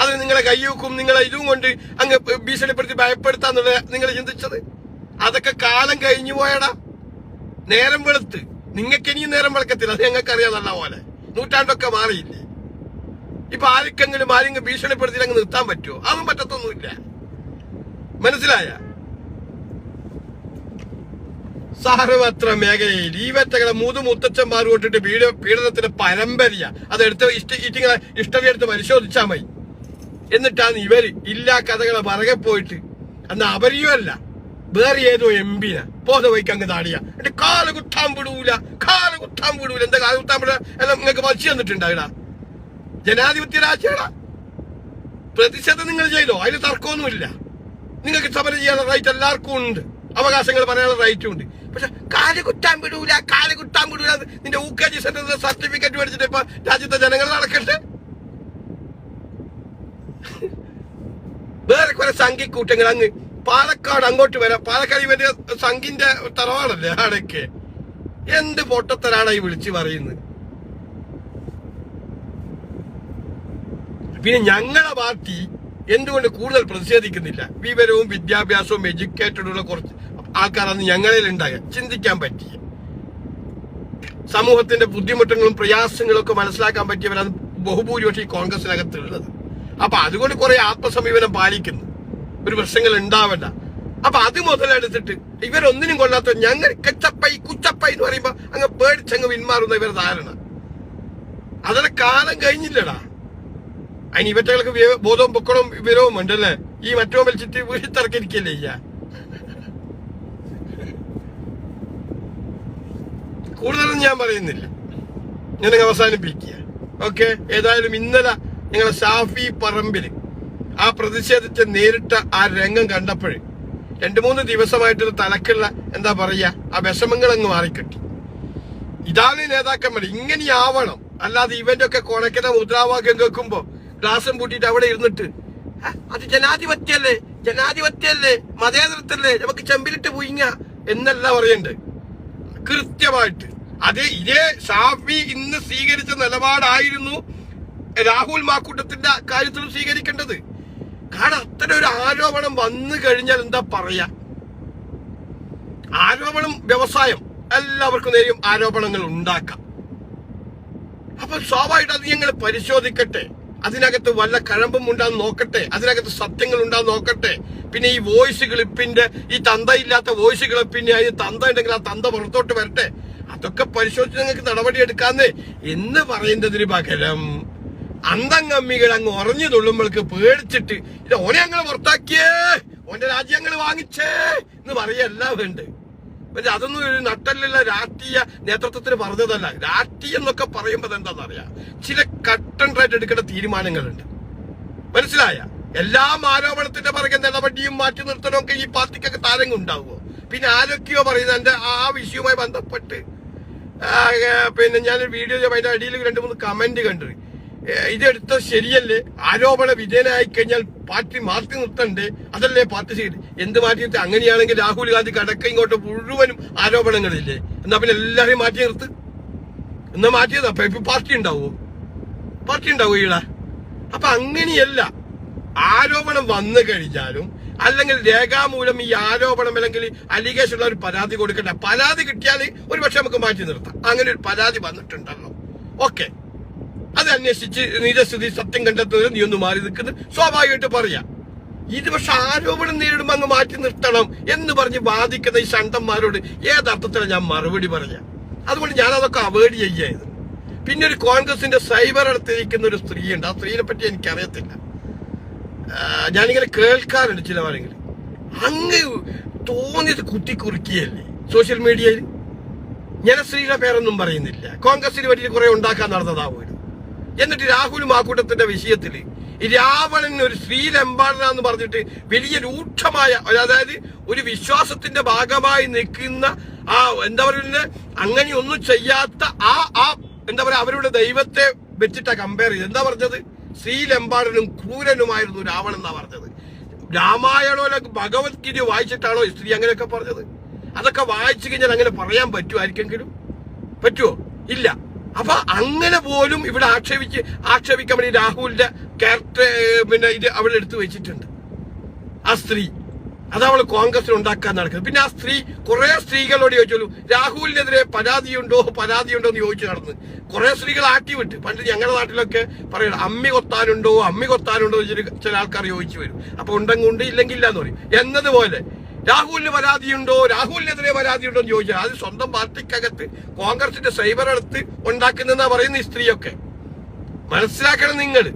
അത് നിങ്ങളെ കയ്യൂക്കും നിങ്ങളെ ഇതും കൊണ്ട് അങ്ങ് ഭീഷണിപ്പെടുത്തി ഭയപ്പെടുത്താന്നുള്ള നിങ്ങൾ ചിന്തിച്ചത്? അതൊക്കെ കാലം കഴിഞ്ഞു പോയടാ. നേരം വെളുത്ത്. നിങ്ങൾക്ക് ഇനിയും നേരം വെളുക്കത്തില്ല. അത് ഞങ്ങൾക്ക് അറിയാം നല്ല പോലെ. നൂറ്റാണ്ടൊക്കെ മാറിയില്ലേ? ഇപ്പൊ ആർക്കെങ്കിലും ആരെങ്കിലും ഭീഷണിപ്പെടുത്തി അങ്ങ് നിർത്താൻ പറ്റുമോ അതും പറ്റത്തൊന്നുമില്ല. മനസ്സിലായ? സാർവത്ര മേഖലയിൽ ഈ വെറ്റകളെ മൂന്ന് മുത്തച്ഛന്മാർ കൊണ്ടിട്ട് പീഡ പീഡനത്തിന്റെ പരമ്പരയ. ഇഷ്ട ഇറ്റിങ്ങളെ ഇഷ്ടം എടുത്ത് പരിശോധിച്ചാൽ മതി. എന്നിട്ടാണ് ഇവർ ഇല്ലാ കഥകളെ പറകെ പോയിട്ട് അന്ന് അവരെയുമല്ല വേറെ ഏതോ എം എംപിന പോത പോയിക്ക് അങ്ങ് താടിയ. എന്റെ കാൽ കുത്താൻ വിടൂല കാൽ കുത്താൻ വിടൂല. എന്താ കാൽ കുത്താൻ വിട എല്ലാം നിങ്ങൾക്ക് മത്സ്യം തന്നിട്ടുണ്ടാകടാ ജനാധിപത്യ രാജ്യടാ പ്രതിഷേധം നിങ്ങൾ ചെയ്തോ? അതിൽ തർക്കമൊന്നുമില്ല. നിങ്ങൾക്ക് സമരം ചെയ്യാനുള്ള റൈറ്റ് എല്ലാവർക്കും ഉണ്ട്. അവകാശങ്ങൾ പറയാനുള്ള റൈറ്റും ഉണ്ട്. പക്ഷെ കാൽ കുറ്റാൻ വിടൂല കാൽ കുറ്റാൻ വിടൂല. നിന്റെ യു കെ ജി സർട്ടിഫിക്കറ്റ് മേടിച്ചിട്ട് ഇപ്പൊ രാജ്യത്തെ ജനങ്ങൾ നടക്കട്ടെ വേറെ കുറെ സംഘിക്കൂട്ടങ്ങൾ അങ്ങ് പാലക്കാട് അങ്ങോട്ട് വരാം. പാലക്കാട് ഇവന്റെ സംഘിന്റെ തറവാടല്ലേ ആടൊക്കെ എന്ത് പൊട്ടത്തരാണ് ഈ വിളിച്ചു പറയുന്നത്? പിന്നെ ഞങ്ങളെ പാർട്ടി എന്തുകൊണ്ട് കൂടുതൽ പ്രതിഷേധിക്കുന്നില്ല? വിവരവും വിദ്യാഭ്യാസവും എഡ്യൂക്കേറ്റഡുള്ള കുറച്ച് ആൾക്കാരാണ് ഞങ്ങളിൽ ഉണ്ടായ ചിന്തിക്കാൻ പറ്റിയ. സമൂഹത്തിന്റെ ബുദ്ധിമുട്ടുകളും പ്രയാസങ്ങളും ഒക്കെ മനസ്സിലാക്കാൻ പറ്റിയവരാണ് ബഹുഭൂരിപക്ഷം ഈ കോൺഗ്രസിനകത്തുള്ളത്. അപ്പൊ അതുകൊണ്ട് കുറെ ആത്മസമീപനം പാലിക്കുന്നു. ഒരു പ്രശ്നങ്ങൾ ഉണ്ടാവണ്ട. അപ്പൊ അത് മുതലെടുത്തിട്ട് ഇവരൊന്നിനും കൊള്ളാത്ത ഞങ്ങൾ കച്ചപ്പൈ കുച്ചപ്പൈ എന്ന് പറയുമ്പോ അങ്ങ് പേടിച്ചങ്ങ് പിന്മാറുന്ന ഇവരുടെ ധാരണ. അതിന് കാലം കഴിഞ്ഞില്ലടാ. അതിന് ഇവറ്റകൾക്ക് ബോധവും പൊക്കണവും വിവരവും ഉണ്ടല്ലേ ഈ മറ്റോ വലിച്ചിട്ട് വീട്ടിറക്കിരിക്കല്ലേ ചെയ്യാ കൂടുതലൊന്നും ഞാൻ പറയുന്നില്ല. ഞാൻ അവസാനിപ്പിക്കുക. ഓക്കെ? ഏതായാലും ഇന്നലെ നിങ്ങൾ ഷാഫി പറമ്പിൽ ആ പ്രതിഷേധിച്ച് നേരിട്ട ആ രംഗം കണ്ടപ്പോഴേ രണ്ടു മൂന്ന് ദിവസമായിട്ടൊരു തലക്കുള്ള എന്താ പറയാ ആ വിഷമങ്ങൾ അങ്ങ് മാറിക്കിട്ടി. ഇതാണ് നേതാക്കന്മാർ ഇങ്ങനെയാവണം അല്ലാതെ ഇവന്റെ ഒക്കെ കൊണക്കുന്ന മുദ്രാവാക്യം കേൾക്കുമ്പോ ഗ്ലാസും പൂട്ടിട്ട് അവിടെ ഇരുന്നിട്ട് അത് ജനാധിപത്യല്ലേ? ജനാധിപത്യല്ലേ? മതേതരത്തല്ലേ? നമുക്ക് ചെമ്പിലിട്ട് പോയിങ്ങ എന്നല്ല പറയണ്ട്. കൃത്യമായിട്ട്. അത് ഇതേ ഷാഫി ഇന്ന് സ്വീകരിച്ച നിലപാടായിരുന്നു രാഹുൽ മാക്കൂട്ടത്തിന്റെ കാര്യത്തിലും സ്വീകരിക്കേണ്ടത്. കാരണം അത്തരം ഒരു ആരോപണം വന്നു കഴിഞ്ഞാൽ എന്താ പറയാ? ആരോപണം വ്യവസായം എല്ലാവർക്കും നേരെയും ആരോപണങ്ങൾ ഉണ്ടാക്കാം. അപ്പൊ സ്വാഭാവികമായിട്ട് അത് ഞങ്ങൾ പരിശോധിക്കട്ടെ. അതിനകത്ത് വല്ല കഴമ്പും ഉണ്ടാന്ന് നോക്കട്ടെ. അതിനകത്ത് സത്യങ്ങൾ ഉണ്ടാന്ന് നോക്കട്ടെ. പിന്നെ ഈ വോയിസ് ക്ലിപ്പിന്റെ ഈ തന്തയില്ലാത്ത വോയിസ് ക്ലിപ്പിന്റെ അതിന് തന്ത ഉണ്ടെങ്കിൽ ആ തന്ത പുറത്തോട്ട് വരട്ടെ. അതൊക്കെ പരിശോധിച്ച് നിങ്ങൾക്ക് നടപടി എടുക്കാന്നേ. എന്ന് പറയുന്നതിന് പകരം അന്തങ്ങമ്മികൾ അങ്ങ് ഉറഞ്ഞു തുള്ളുമ്പോൾക്ക് പേടിച്ചിട്ട് ഇത് ഓനെ അങ്ങനെ പുറത്താക്കിയേ. ഓന്റെ രാജ്യങ്ങൾ വാങ്ങിച്ചേ. എന്ന് പറയല്ല വേണ്ട പക്ഷെ അതൊന്നും ഒരു നട്ടല്ലുള്ള രാഷ്ട്രീയ നേതൃത്വത്തിന് പറഞ്ഞതല്ല. രാഷ്ട്രീയം എന്നൊക്കെ പറയുമ്പോൾ എന്താണെന്നറിയാം ചില കട്ടൻഡായിട്ട് എടുക്കേണ്ട തീരുമാനങ്ങളുണ്ട്. മനസ്സിലായ? എല്ലാ ആരോപണത്തിന്റെ പറയുന്ന നടപടിയും മാറ്റി നിർത്തണമൊക്കെ ഈ പാർട്ടിക്കൊക്കെ താരങ്ങൾ ഉണ്ടാവുമോ പിന്നെ ആരൊക്കെയോ പറയുന്നത് എന്റെ ആ വിഷയവുമായി ബന്ധപ്പെട്ട് പിന്നെ ഞാൻ വീഡിയോ അതിന്റെ അടിയിൽ രണ്ട് മൂന്ന് കമന്റ് കണ്ടു ഏ, ഇതെടുത്തത് ശരിയല്ലേ? ആരോപണ വിധേയനായി കഴിഞ്ഞാൽ പാർട്ടി മാറ്റി നിർത്തണ്ടേ? അതല്ലേ പാർട്ടി ചെയ്ത് എന്ത് മാറ്റി നിർത്തി? അങ്ങനെയാണെങ്കിൽ രാഹുൽ ഗാന്ധി കടക്ക ഇങ്ങോട്ട് മുഴുവനും ആരോപണങ്ങളില്ലേ? എന്നാ പിന്നെ എല്ലാരെയും മാറ്റി നിർത്ത്. എന്നാ മാറ്റിയതാ? ഇപ്പൊ പാർട്ടി ഉണ്ടാവോ? പാർട്ടി ഉണ്ടാവോ ഈട അപ്പൊ അങ്ങനെയല്ല. ആരോപണം വന്നു കഴിഞ്ഞാലും അല്ലെങ്കിൽ രേഖാമൂലം ഈ ആരോപണം അല്ലെങ്കിൽ അലിഗേഷൻ ഉള്ള ഒരു പരാതി കൊടുക്കണ്ട. പരാതി കിട്ടിയാൽ ഒരു പക്ഷെ നമുക്ക് മാറ്റി നിർത്താം. അങ്ങനെ ഒരു പരാതി വന്നിട്ടുണ്ടല്ലോ ഓക്കെ. അത് അന്വേഷിച്ച് നിജസ്ഥിതി സത്യം കണ്ടെത്തുന്നത് നീ ഒന്ന് മാറി നിൽക്കുന്നത് സ്വാഭാവികമായിട്ട് പറയാം. ഇത് പക്ഷെ ആരോപണം നേരിടുമ്പോൾ അങ്ങ് മാറ്റി നിർത്തണം എന്ന് പറഞ്ഞ് ബാധിക്കുന്ന ഈ ശണ്ടന്മാരോട് ഏതർത്ഥത്തിലാണ് ഞാൻ മറുപടി പറഞ്ഞ അതുകൊണ്ട് ഞാൻ അതൊക്കെ അവോയ്ഡ് ചെയ്യായത് പിന്നെ ഒരു കോൺഗ്രസിന്റെ സൈബർ അടുത്തിരിക്കുന്ന ഒരു സ്ത്രീയുണ്ട്. ആ സ്ത്രീനെ പറ്റി എനിക്കറിയത്തില്ല. ഞാനിങ്ങനെ കേൾക്കാറുണ്ട് ചില ആരെങ്കിലും അങ്ങ് തോന്നിയത് കുത്തി കുറുക്കിയല്ലേ സോഷ്യൽ മീഡിയയിൽ? ഞാൻ സ്ത്രീയുടെ പേരൊന്നും പറയുന്നില്ല. കോൺഗ്രസിന് വേണ്ടി കുറെ ഉണ്ടാക്കാൻ നടന്നതാവും എന്നിട്ട് രാഹുലും ആ കൂട്ടത്തിന്റെ വിഷയത്തിൽ രാവണൻ ഒരു ശ്രീലമ്പാടനാന്ന് പറഞ്ഞിട്ട് വലിയ രൂക്ഷമായ അതായത് ഒരു വിശ്വാസത്തിന്റെ ഭാഗമായി നിൽക്കുന്ന ആ എന്താ പറയുക അങ്ങനെ ഒന്നും ചെയ്യാത്ത ആ ആ എന്താ പറയാ അവരുടെ ദൈവത്തെ വെച്ചിട്ടാ കമ്പയർ ചെയ്ത് എന്താ പറഞ്ഞത്? ശ്രീലമ്പാടനും ക്രൂരനുമായിരുന്നു രാവണൻ എന്നാ പറഞ്ഞത്. രാമായണോ ഭഗവത്ഗീത വായിച്ചിട്ടാണോ സ്ത്രീ അങ്ങനെയൊക്കെ പറഞ്ഞത്? അതൊക്കെ വായിച്ചു കഴിഞ്ഞാൽ അങ്ങനെ പറയാൻ പറ്റുമായിരിക്കെങ്കിലും? പറ്റുമോ ഇല്ല. അപ്പൊ അങ്ങനെ പോലും ഇവിടെ ആക്ഷേപിച്ച് ആക്ഷേപിക്കാൻ വേണ്ടി രാഹുലിന്റെ ക്യാരക്ടർ പിന്നെ ഇത് അവൾ എടുത്തു വെച്ചിട്ടുണ്ട്. ആ സ്ത്രീ. അത് അവൾ കോൺഗ്രസിൽ ഉണ്ടാക്കാൻ നടക്കുന്നത്. പിന്നെ ആ സ്ത്രീ കുറെ സ്ത്രീകളോട് ചോദിച്ചോളൂ രാഹുലിനെതിരെ പരാതിയുണ്ടോ പരാതിയുണ്ടോ എന്ന് ചോദിച്ചു നടന്ന്. കുറെ സ്ത്രീകൾ ആട്ടി വിട്ട്. പണ്ട് ഞങ്ങളുടെ നാട്ടിലൊക്കെ പറയണം അമ്മി കൊത്താനുണ്ടോ അമ്മി കൊത്താനുണ്ടോ എന്ന് ചില ആൾക്കാർ ചോദിച്ചു വരും. അപ്പൊ ഉണ്ടെങ്കിൽ ഉണ്ട് ഇല്ലെങ്കിൽ ഇല്ല എന്ന് പറയും. എന്നതുപോലെ രാഹുലിന് പരാതിയുണ്ടോ? രാഹുലിനെതിരെ പരാതിയുണ്ടോ എന്ന് ചോദിച്ചാൽ അത് സ്വന്തം പാർട്ടിക്കകത്ത് കോൺഗ്രസിന്റെ സൈബർ എടുത്ത് ഉണ്ടാക്കുന്നെന്നാ പറയുന്ന ഈ സ്ത്രീയൊക്കെ. മനസ്സിലാക്കണം നിങ്ങൾ.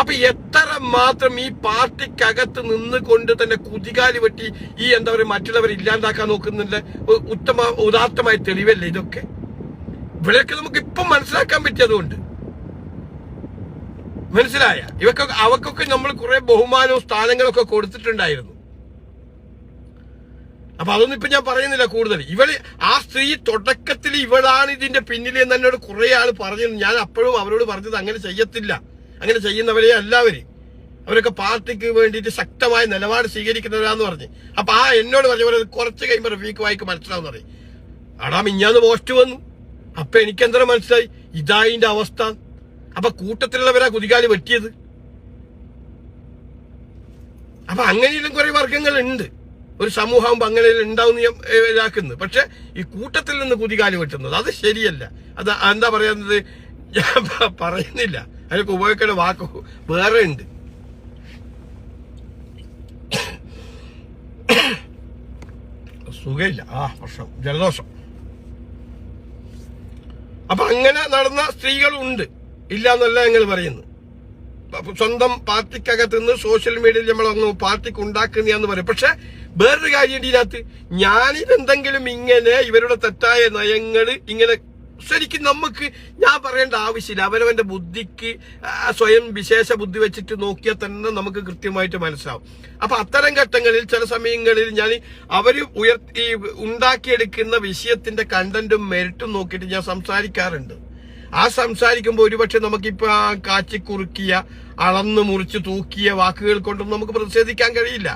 അപ്പൊ എത്ര മാത്രം ഈ പാർട്ടിക്കകത്ത് നിന്നുകൊണ്ട് തന്നെ കുതികാലി വെട്ടി ഈ എന്താ പറയുക മറ്റുള്ളവർ ഇല്ലാണ്ടാക്കാൻ നോക്കുന്നില്ല? ഉത്തമ ഉദാത്തമായ തെളിവല്ലേ ഇതൊക്കെ? ഇവിടെയൊക്കെ നമുക്ക് ഇപ്പം മനസ്സിലാക്കാൻ പറ്റിയതുകൊണ്ട്. മനസ്സിലായ? ഇവക്കൊക്കെ അവക്കൊക്കെ നമ്മൾ കുറെ ബഹുമാനവും സ്ഥാനങ്ങളൊക്കെ കൊടുത്തിട്ടുണ്ടായിരുന്നു. അപ്പൊ അതൊന്നും ഇപ്പൊ ഞാൻ പറയുന്നില്ല കൂടുതൽ. ഇവൾ ആ സ്ത്രീ തുടക്കത്തിൽ ഇവളാണ് ഇതിന്റെ പിന്നിൽ എന്ന് എന്നോട് കുറെ ആൾ പറഞ്ഞു ഞാൻ അപ്പോഴും അവരോട് പറഞ്ഞത് അങ്ങനെ ചെയ്യത്തില്ല. അങ്ങനെ ചെയ്യുന്നവരെ എല്ലാവരും. അവരൊക്കെ പാർട്ടിക്ക് വേണ്ടിയിട്ട് ശക്തമായ നിലപാട് സ്വീകരിക്കുന്നവരാന്ന് പറഞ്ഞു. അപ്പൊ ആ എന്നോട് പറഞ്ഞ പോലെ കുറച്ച് കഴിയുമ്പോൾ റഫീഖ് വായിക്ക് മനസ്സിലാവും പറയും. അടാ മിഞ്ഞാന്ന് പോസ്റ്റ് വന്നു. അപ്പൊ എനിക്കെന്താ മനസ്സിലായി? ഇതായിന്റെ അവസ്ഥ. അപ്പൊ കൂട്ടത്തിലുള്ളവരാ കുതികാലി വെട്ടിയത്. അപ്പൊ അങ്ങനെയും കുറെ വർഗങ്ങൾ ഉണ്ട് ഒരു സമൂഹം അങ്ങനെ ഉണ്ടാവും ഞാൻ ഏഹ്, ഇതാക്കുന്നത് പക്ഷെ ഈ കൂട്ടത്തിൽ നിന്ന് കുതികാലി വെട്ടുന്നത് അത് ശരിയല്ല. അത് എന്താ പറയുന്നത് ഞാൻ പറയുന്നില്ല. അതിനൊക്കെ ഉപയോഗിക്കേണ്ട വാക്ക് വേറെ ഉണ്ട്. സുഖമില്ല ആ പ്രശ്നം. ജലദോഷം. അപ്പൊ അങ്ങനെ നടന്ന സ്ത്രീകളുണ്ട്. ഇല്ല എന്നല്ല ഞങ്ങൾ പറയുന്നു സ്വന്തം പാർട്ടിക്കകത്ത് നിന്ന് സോഷ്യൽ മീഡിയയിൽ നമ്മൾ പാർട്ടിക്ക് ഉണ്ടാക്കുന്നതാന്ന് പറയും. പക്ഷെ വേറൊരു കാര്യം ഇതിനകത്ത്. ഞാനിതെന്തെങ്കിലും ഇങ്ങനെ ഇവരുടെ തെറ്റായ നയങ്ങൾ ഇങ്ങനെ ശരിക്കും നമുക്ക് ഞാൻ പറയേണ്ട ആവശ്യമില്ല. അവനവന്റെ ബുദ്ധിക്ക് സ്വയം വിശേഷ ബുദ്ധി വെച്ചിട്ട് നോക്കിയാൽ തന്നെ നമുക്ക് കൃത്യമായിട്ട് മനസ്സിലാവും. അപ്പൊ അത്തരം ഘട്ടങ്ങളിൽ ചില സമയങ്ങളിൽ ഞാൻ അവർ ഉയർത്തി ഉണ്ടാക്കിയെടുക്കുന്ന വിഷയത്തിന്റെ കണ്ടന്റും മെരിറ്റും നോക്കിയിട്ട് ഞാൻ സംസാരിക്കാറുണ്ട്. ആ സംസാരിക്കുമ്പോൾ ഒരുപക്ഷെ നമുക്കിപ്പോൾ ആ കാച്ചി കുറുക്കിയ അളന്ന് മുറിച്ച് തൂക്കിയ വാക്കുകൾ കൊണ്ടൊന്നും നമുക്ക് പ്രതിഷേധിക്കാൻ കഴിയില്ല.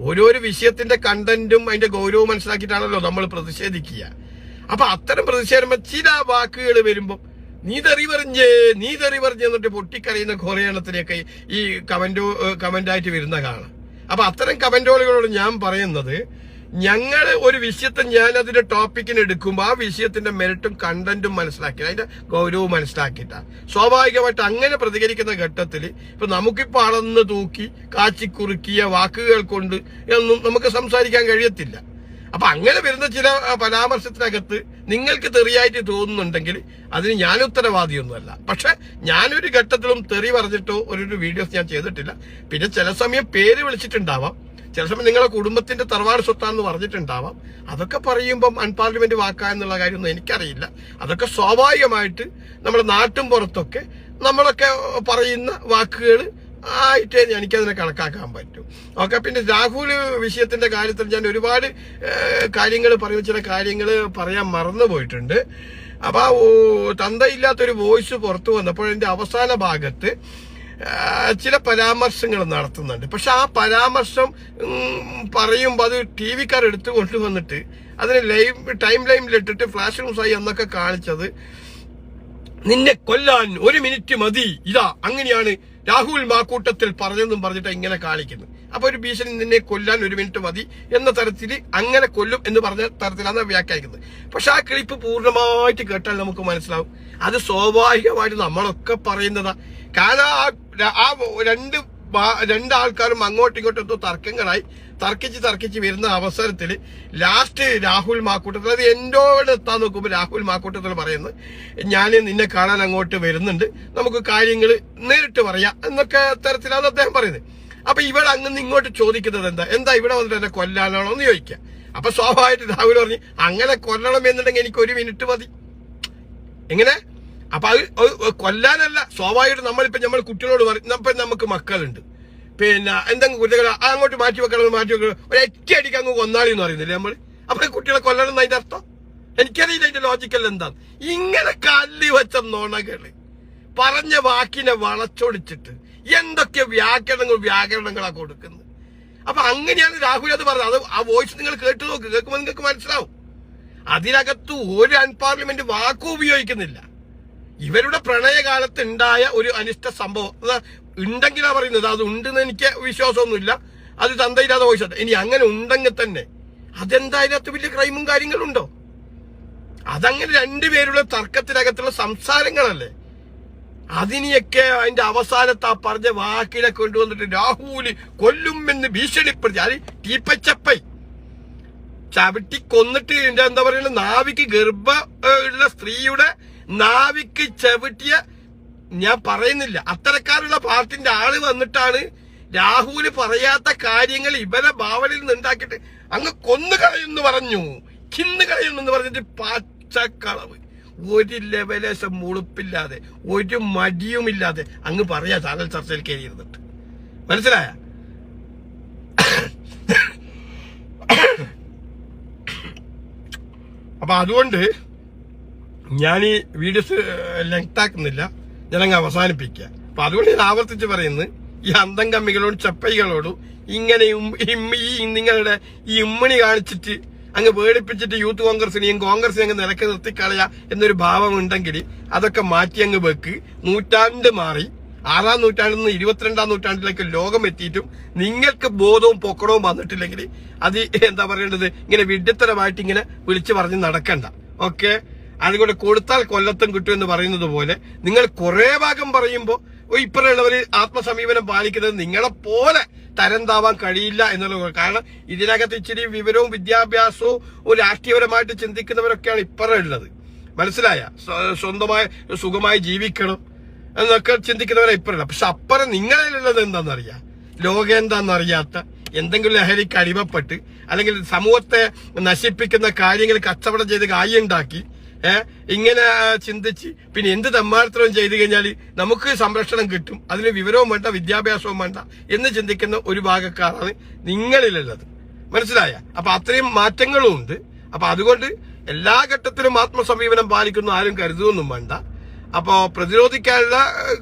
ഓരോരോ വിഷയത്തിന്റെ കണ്ടന്റും അതിന്റെ ഗൗരവം മനസ്സിലാക്കിയിട്ടാണല്ലോ നമ്മൾ പ്രതിഷേധിക്കുക. അപ്പൊ അത്തരം പ്രതിഷേധം ചില വാക്കുകൾ വരുമ്പോൾ നീ തെറി പറഞ്ഞേ നീ തെറി പറഞ്ഞേ എന്നിട്ട് പൊട്ടിക്കറിയുന്ന കുറേ എണ്ണത്തിലേക്ക് ഈ കമന്റ് കമന്റായിട്ട് വരുന്ന കാണാം. അപ്പൊ അത്തരം കമന്റോളുകളോട് ഞാൻ പറയുന്നത് ഞങ്ങൾ ഒരു വിഷയത്തെ ഞാൻ അതിന്റെ ടോപ്പിക്കിന് എടുക്കുമ്പോൾ ആ വിഷയത്തിന്റെ മെറിറ്റും കണ്ടന്റും മനസ്സിലാക്കി. അതിന്റെ ഗൗരവവും മനസ്സിലാക്കിയിട്ടാ. സ്വാഭാവികമായിട്ട് അങ്ങനെ പ്രതികരിക്കുന്ന ഘട്ടത്തിൽ ഇപ്പൊ നമുക്കിപ്പോ അളന്ന് തൂക്കി കാച്ചിക്കുറുക്കിയ വാക്കുകൾ കൊണ്ട് ഒന്നും നമുക്ക് സംസാരിക്കാൻ കഴിയത്തില്ല. അപ്പൊ അങ്ങനെ വരുന്ന ചില പരാമർശത്തിനകത്ത് നിങ്ങൾക്ക് തെറിയായിട്ട് തോന്നുന്നുണ്ടെങ്കിൽ അതിന് ഞാൻ ഉത്തരവാദിയൊന്നുമല്ല പക്ഷെ ഞാനൊരു ഘട്ടത്തിലും തെറി പറഞ്ഞിട്ടോ ഒരു വീഡിയോസ് ഞാൻ ചെയ്തിട്ടില്ല. പിന്നെ ചില സമയം പേര് വിളിച്ചിട്ടുണ്ടാവാം. ചില സമയം നിങ്ങളെ കുടുംബത്തിന്റെ തറവാട് സ്വത്താന്ന് പറഞ്ഞിട്ടുണ്ടാവാം. അതൊക്കെ പറയുമ്പം അൺപാർലമെന്റ് വാക്കാ എന്നുള്ള കാര്യമൊന്നും എനിക്കറിയില്ല. അതൊക്കെ സ്വാഭാവികമായിട്ട് നമ്മുടെ നാട്ടും പുറത്തൊക്കെ നമ്മളൊക്കെ പറയുന്ന വാക്കുകൾ ആയിട്ടേ എനിക്കതിനെ കണക്കാക്കാൻ പറ്റും. ഓക്കെ പിന്നെ രാഹുൽ വിഷയത്തിന്റെ കാര്യത്തിൽ ഞാൻ ഒരുപാട് കാര്യങ്ങൾ പറയും ചില കാര്യങ്ങൾ പറയാൻ മറന്നു പോയിട്ടുണ്ട്. അപ്പൊ ആ തന്തയില്ലാത്തൊരു വോയിസ് പുറത്തു വന്നപ്പോൾ അതിന്റെ അവസാന ഭാഗത്ത് ചില പരാമർശങ്ങൾ നടത്തുന്നുണ്ട്. പക്ഷെ ആ പരാമർശം പറയുമ്പോൾ അത് ടി വിക്കാർ എടുത്തു കൊണ്ടുവന്നിട്ട് അതിന് ലൈവ് ടൈം ലൈനിലിട്ടിട്ട് ഫ്ലാഷ് ന്യൂസായി എന്നൊക്കെ കാണിച്ചത്. നിന്നെ കൊല്ലാൻ ഒരു മിനിറ്റ് മതി. ഇതാ അങ്ങനെയാണ് രാഹുൽ മാക്കൂട്ടത്തിൽ പറഞ്ഞെന്നും പറഞ്ഞിട്ട് ഇങ്ങനെ കാണിക്കുന്നു അപ്പൊ ഒരു ഭീഷണി നിന്നെ കൊല്ലാൻ ഒരു മിനിറ്റ് മതി എന്ന തരത്തിൽ അങ്ങനെ കൊല്ലും എന്ന് പറഞ്ഞ തരത്തിലാണ് വ്യാഖ്യാനിക്കുന്നത്. പക്ഷെ ആ ക്ലിപ്പ് പൂർണമായിട്ട് കേട്ടാൽ നമുക്ക് മനസ്സിലാവും. അത് സ്വാഭാവികമായിട്ട് നമ്മളൊക്കെ പറയുന്നതാ. കാരണം ആ രണ്ട് രണ്ടാൾക്കാരും അങ്ങോട്ടും ഇങ്ങോട്ടും എന്തോ തർക്കങ്ങളായി. തർക്കിച്ച് തർക്കിച്ച് വരുന്ന അവസരത്തിൽ ലാസ്റ്റ് രാഹുൽ മാക്കൂട്ടത്തിൽ അത് എന്നോട് എത്താൻ നോക്കുമ്പോൾ രാഹുൽ മാക്കൂട്ടത്തിൽ പറയുന്നു ഞാൻ നിന്നെ കാണാൻ അങ്ങോട്ട് വരുന്നുണ്ട്. നമുക്ക് കാര്യങ്ങൾ നേരിട്ട് പറയാം. എന്നൊക്കെ തരത്തിലാണ് അദ്ദേഹം പറയുന്നത്. അപ്പൊ ഇവിടെ അങ്ങ് ഇങ്ങോട്ട് ചോദിക്കുന്നത് എന്താ? എന്താ ഇവിടെ വന്നിട്ട് എന്നെ കൊല്ലാനാണോ എന്ന് ചോദിക്കുക. അപ്പൊ സ്വാഭാവികമായിട്ട് രാഹുൽ പറഞ്ഞു അങ്ങനെ കൊല്ലണം എന്നുണ്ടെങ്കിൽ എനിക്ക് ഒരു മിനിറ്റ് മതി. എങ്ങനെ? അപ്പൊ അത് കൊല്ലാനല്ല സ്വാഭാവികമായിട്ട് നമ്മളിപ്പോ നമ്മൾ കുട്ടികളോട് പറഞ്ഞപ്പോ നമുക്ക് മക്കളുണ്ട്. പിന്നെ എന്തെങ്കിലും കുട്ടികളെ അങ്ങോട്ട് മാറ്റി വെക്കണം മാറ്റി വെക്കണം. ഒരു എറ്റി അടിക്ക് അങ്ങ് കൊന്നാളി എന്ന് പറയുന്നില്ലേ നമ്മൾ അപ്പൊ കുട്ടികളെ കൊല്ലണം എന്ന് അതിന്റെ അർത്ഥം? എനിക്കറിയില്ല അതിന്റെ ലോജിക്കൽ എന്താണ്. ഇങ്ങനെ കല്ലി വെച്ച നോണകൾ പറഞ്ഞ വാക്കിനെ വളച്ചൊടിച്ചിട്ട് എന്തൊക്കെ വ്യാകരണങ്ങൾ വ്യാകരണങ്ങളാ കൊടുക്കുന്നത്? അപ്പൊ അങ്ങനെയാണ് രാഹുൽ അത് പറഞ്ഞത്. അത് ആ വോയിസ് നിങ്ങൾ കേട്ടു നോക്ക്. കേൾക്കുമ്പോൾ നിങ്ങൾക്ക് മനസ്സിലാവും. അതിനകത്ത് ഒരു അൺപാർലമെന്റ് വാക്കും ഉപയോഗിക്കുന്നില്ല. ഇവരുടെ പ്രണയകാലത്ത് ഉണ്ടായ ഒരു അനിഷ്ട സംഭവം. അത് ഉണ്ടെങ്കിലാ പറയുന്നത്. അത് ഉണ്ടെന്ന് എനിക്ക് വിശ്വാസമൊന്നുമില്ല. അത് തന്തയില്ലാതെ വോയിസ് ഇനി അങ്ങനെ ഉണ്ടെങ്കിൽ തന്നെ അതെന്തായാലും അതിനകത്ത് വലിയ ക്രൈമും കാര്യങ്ങളുണ്ടോ അതങ്ങനെ രണ്ടുപേരുടെ തർക്കത്തിനകത്തുള്ള സംസാരങ്ങളല്ലേ? അതിനെയൊക്കെ അതിന്റെ അവസാനത്ത് ആ പറഞ്ഞ വാക്കിനെ കൊണ്ടുവന്നിട്ട് രാഹുൽ കൊല്ലുമെന്ന് ഭീഷണിപ്പെടുത്തി. അത് ടീപ്പച്ചപ്പൈ ചവിട്ടി കൊന്നിട്ട് എന്താ പറയുക നാവിക്ക് ഗർഭ ഉള്ള സ്ത്രീയുടെ നാവിക്ക് ചവിട്ടിയ ഞാൻ പറയുന്നില്ല. അത്തരക്കാരുള്ള പാർട്ടിന്റെ ആൾ വന്നിട്ടാണ് രാഹുൽ പറയാത്ത കാര്യങ്ങൾ ഇവരെ ഭാവനയിൽ നിന്ന് ഉണ്ടാക്കിയിട്ട് അങ്ങ് കൊന്നു കളയുന്നു പറഞ്ഞു. കിന്നു കളയുന്നു പറഞ്ഞിട്ട് പച്ചക്കളവ്. ഒരു ലെവലേശം മുളുപ്പില്ലാതെ ഒരു മടിയുമില്ലാതെ അങ്ങ് പറയാ ചാനൽ ചർച്ചയിൽ കയറിയിരുന്നിട്ട്. മനസ്സിലായ? അപ്പൊ അതുകൊണ്ട് ഞാൻ ഈ വീഡിയോസ് ലെങ്ത് ആക്കുന്നില്ല ഞാനങ്ങ് അവസാനിപ്പിക്കുക അപ്പൊ അതുകൊണ്ട് ഞാൻ ആവർത്തിച്ച് പറയുന്നത് ഈ അന്തം കമ്മികളോടും ചപ്പൈകളോടും ഇങ്ങനെ ഈ നിങ്ങളുടെ ഈ ഉമ്മണി കാണിച്ചിട്ട് അങ്ങ് പേടിപ്പിച്ചിട്ട് യൂത്ത് കോൺഗ്രസിനെയും കോൺഗ്രസിനെയും അങ്ങ് നിലയ്ക്ക് നിർത്തിക്കളയ എന്നൊരു ഭാവം ഉണ്ടെങ്കിൽ അതൊക്കെ മാറ്റി അങ്ങ് വെക്ക്. നൂറ്റാണ്ട് മാറി. ആറാം നൂറ്റാണ്ടിൽ നിന്ന് ഇരുപത്തിരണ്ടാം നൂറ്റാണ്ടിലേക്ക് ലോകം എത്തിയിട്ടും നിങ്ങൾക്ക് ബോധവും പൊക്കണവും വന്നിട്ടില്ലെങ്കിൽ അത് എന്താ പറയേണ്ടത്? ഇങ്ങനെ വിഡ്ഢിത്തരമായിട്ട് ഇങ്ങനെ വിളിച്ചു പറഞ്ഞ് നടക്കണ്ട. ഓക്കെ? അതുകൊണ്ട് കൊടുത്താൽ കൊല്ലത്തും കിട്ടും എന്ന് പറയുന്നത് പോലെ നിങ്ങൾ കുറെ ഭാഗം പറയുമ്പോൾ ഇപ്പോഴുള്ളവർ ആത്മസമീപനം പാലിക്കുന്നത് നിങ്ങളെ പോലെ തരം താവാൻ കഴിയില്ല എന്നുള്ളത് കാരണം ഇതിനകത്ത് ഇച്ചിരി വിവരവും വിദ്യാഭ്യാസവും രാഷ്ട്രീയപരമായിട്ട് ചിന്തിക്കുന്നവരൊക്കെയാണ് ഇപ്പറുള്ളത് മനസ്സിലായ? സ്വ- സ്വന്തമായി സുഖമായി ജീവിക്കണം എന്നൊക്കെ ചിന്തിക്കുന്നവരെ ഇപ്പറല്ല പക്ഷെ അപ്പുറം നിങ്ങളിലുള്ളത് എന്താണെന്നറിയാം ലോകം എന്താണെന്നറിയാത്ത എന്തെങ്കിലും ലഹരിക്ക് അടിമപ്പെട്ട് അല്ലെങ്കിൽ സമൂഹത്തെ നശിപ്പിക്കുന്ന കാര്യങ്ങൾ കച്ചവടം ചെയ്ത് കായുണ്ടാക്കി ഏഹ് ഇങ്ങനെ ചിന്തിച്ച് പിന്നെ എന്ത് തന്മാത്രം ചെയ്തു കഴിഞ്ഞാൽ നമുക്ക് സംരക്ഷണം കിട്ടും. അതിന് വിവരവും വേണ്ട വിദ്യാഭ്യാസവും വേണ്ട എന്ന് ചിന്തിക്കുന്ന ഒരു ഭാഗക്കാരാണ് നിങ്ങളിലുള്ളത്. മനസ്സിലായ? അപ്പൊ അത്രയും മാറ്റങ്ങളും ഉണ്ട്. അപ്പൊ അതുകൊണ്ട് എല്ലാ ഘട്ടത്തിലും ആത്മസമീപനം പാലിക്കുന്നു ആരും കരുതുമൊന്നും വേണ്ട. അപ്പോ പ്രതിരോധിക്കാനുള്ള ഏഹ്,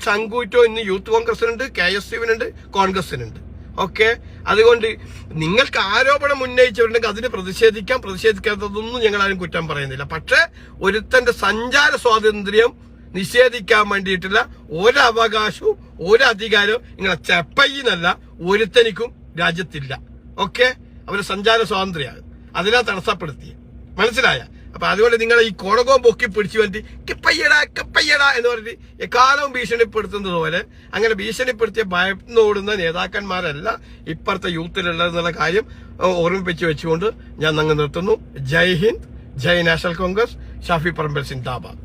ചങ്കൂറ്റോ ഇന്ന് യൂത്ത് കോൺഗ്രസിനുണ്ട് കെ എസ് യുവിനുണ്ട് കോൺഗ്രസിനുണ്ട്. ഓക്കെ അതുകൊണ്ട് നിങ്ങൾക്ക് ആരോപണം ഉന്നയിച്ചവരുണ്ടെങ്കിൽ അതിന് പ്രതിഷേധിക്കാം. പ്രതിഷേധിക്കാത്തതൊന്നും ഞങ്ങൾ ആരും കുറ്റം പറയുന്നില്ല. പക്ഷെ ഒരുത്തന്റെ സഞ്ചാര സ്വാതന്ത്ര്യം നിഷേധിക്കാൻ വേണ്ടിയിട്ടുള്ള ഒരവകാശവും ഒരധികാരവും നിങ്ങളെ ചെപ്പയ്യെന്നല്ല ഒരുത്തനിക്കും രാജ്യത്തില്ല. ഓക്കെ അവരുടെ സഞ്ചാര സ്വാതന്ത്ര്യമാണ്. അതിനാ തടസ്സപ്പെടുത്തി മനസ്സിലായ? അപ്പൊ അതുപോലെ നിങ്ങൾ ഈ കോണകവും പൊക്കി പിടിച്ചു വേണ്ടി കിപ്പയ്യടാ കിപ്പയ്യടാ എന്ന് പറഞ്ഞിട്ട് എക്കാലവും ഭീഷണിപ്പെടുത്തുന്നത് പോലെ അങ്ങനെ ഭീഷണിപ്പെടുത്തിയ ഭയന്നോടുന്ന നേതാക്കന്മാരല്ല ഇപ്പുറത്തെ യൂത്തിലുള്ളതെന്നുള്ള കാര്യം ഏഹ്, ഓർമ്മിപ്പിച്ച് വെച്ചുകൊണ്ട് ഞാൻ അങ്ങ് നിർത്തുന്നു. ജയ് ഹിന്ദ് ജയ് നാഷണൽ കോൺഗ്രസ് ഷാഫി പറമ്പൽ സിന്ദാബാദ്.